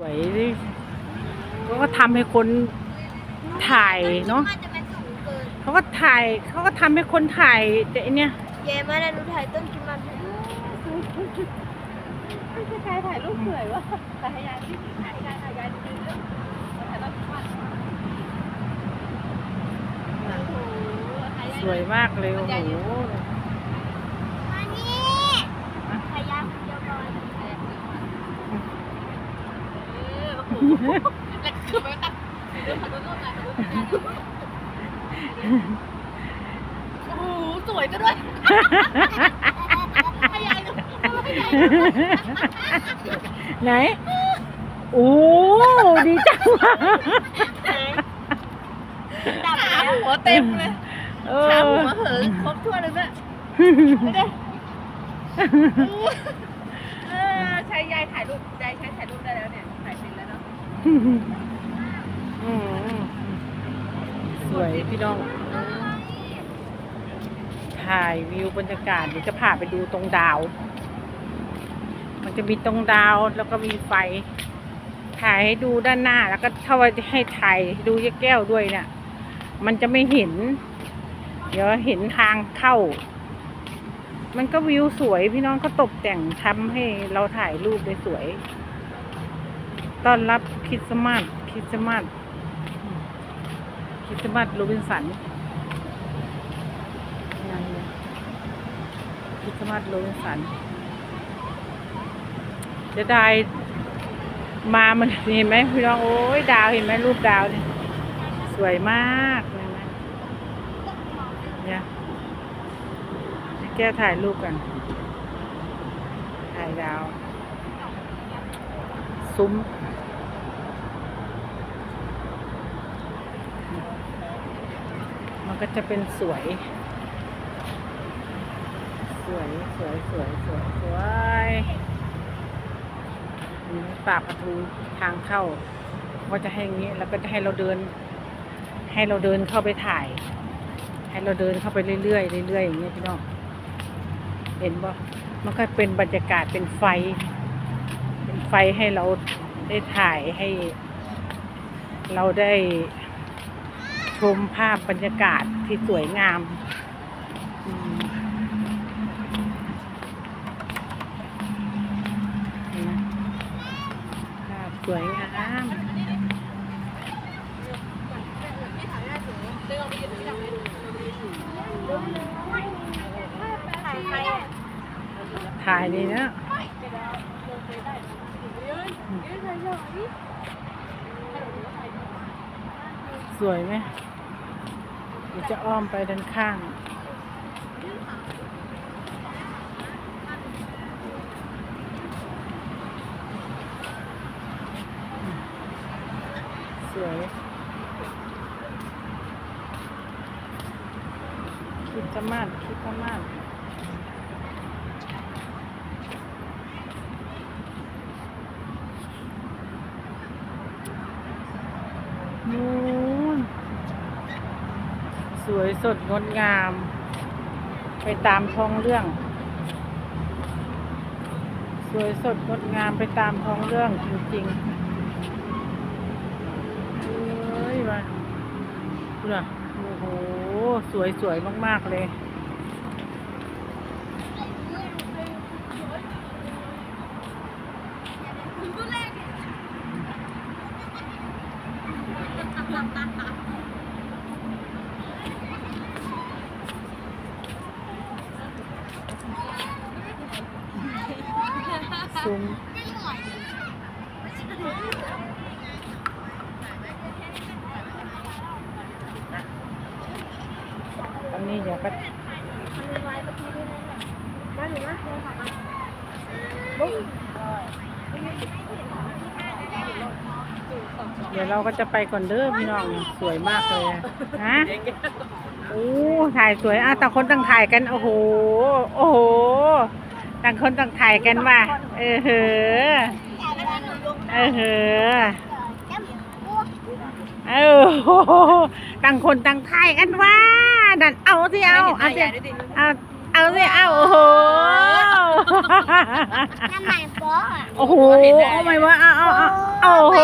สวยดิเขาก็ทำให้คนถ่ายเนาะมันจะเป็นสูงเกินเขาก็ถ่ายเขาก็ทำให้คนถ่ายแต่อันเนี้ยเย่มาแล้วหนูถ่ายต้นกินมันไม่ใช่ใครถ่ายรูปสวยวะแต่ให้ยายที่ถ่ายยายถ่ายยายดีๆเรื่องถ่ายรูปมันโอ้โหถ่ายยายสวยมากเลยโอ้โห มานี่ถ่ายยาคนเดียวก่อน เออโอ้โห แล้วคือไปตัดเรื่องถ่ายรูปถ่ายรูปโอ้โหสวยก็ด้วยให้ยายดูให้ยายดูไหน โอ้ ดีจังว่ะดับขาแล้วหัวเต็มเลยเอขาอหัวเหินครบถ้วนเลยแม่ไม่ได้ สวยพี่น้อง ถ่ายวิวบรรยากาศเดี๋ยวจะพาไปดูตรงดาว มันจะมีตรงดาวแล้วก็มีไฟ ถ่ายให้ดูด้านหน้าแล้วก็ถ้าว่าจะให้ถ่ายดูยแก้วด้วยเนี่ย มันจะไม่เห็น เดี๋ยวเห็นทางเข้า มันก็วิวสวยพี่น้องก็ตกแต่งทำให้เราถ่ายรูปได้สวย ต้อนรับคริสต์มาสคริสต์มาสคริสต์มาสโรบินสันคริสต์มาสโรบินสันจะได้มามันเห็นไหมพี่น้องโอ้ยดาวเห็นไหมรูปดาวนี่สวยมากเห็นไหมเนี่ยแก้ถ่ายรูปกัน ถ่ายดาว ซุ้ม มัน ก็จะเป็นสวย สวยสวยสวยสวยสวยนี่ปากประตูทางเข้า ก็จะให้อย่างนี้แล้วก็จะให้เราเดิน ให้เราเดินเข้าไปถ่าย ให้เราเดินเข้าไปเรื่อยๆเรื่อยๆอย่างเงี้ยพี่น้องเห็นบ่มันก็เป็นบรรยากาศเป็นไฟ เป็นไฟให้เราได้ถ่ายให้ เราได้ ชมภาพบรรยากาศที่สวยงาม ภาพสวยงามถ่ายใครอะถ่ายดีนะ สวยไหมเดี๋ยวจะอ้อมไปด้านข้างสวยคิดจะมากคิดจะมากนู่ สวยสดงดงาม ไปตามท้องเรื่อง สวยสดงดงามไปตามท้องเรื่องจริงๆเอ้ยมาดูนะโอ้โห สวยสวยมากๆเลย ซุ้มตอนนี้เดี๋ยวก็มาหนูนะเดี๋ยวเราก็จะไปก่อนเด้อพี่น้องสวยมากเลยอะฮะโอ้ถ่ายสวยอะต่างคนต่างถ่ายกัน โอ้โห โอ้โห ต่างคนต่างถ่ายกันว่ะเออเหอเออเหอเออต่างคนต่างถ่ายกันว่าดันเอาสิเอาเอาสิเอาเอาสิเอาโอ้โหน้ำใหม่โป๊ะอะโอ้โหเอาไหมวะเอาเอาเอาโอ้โห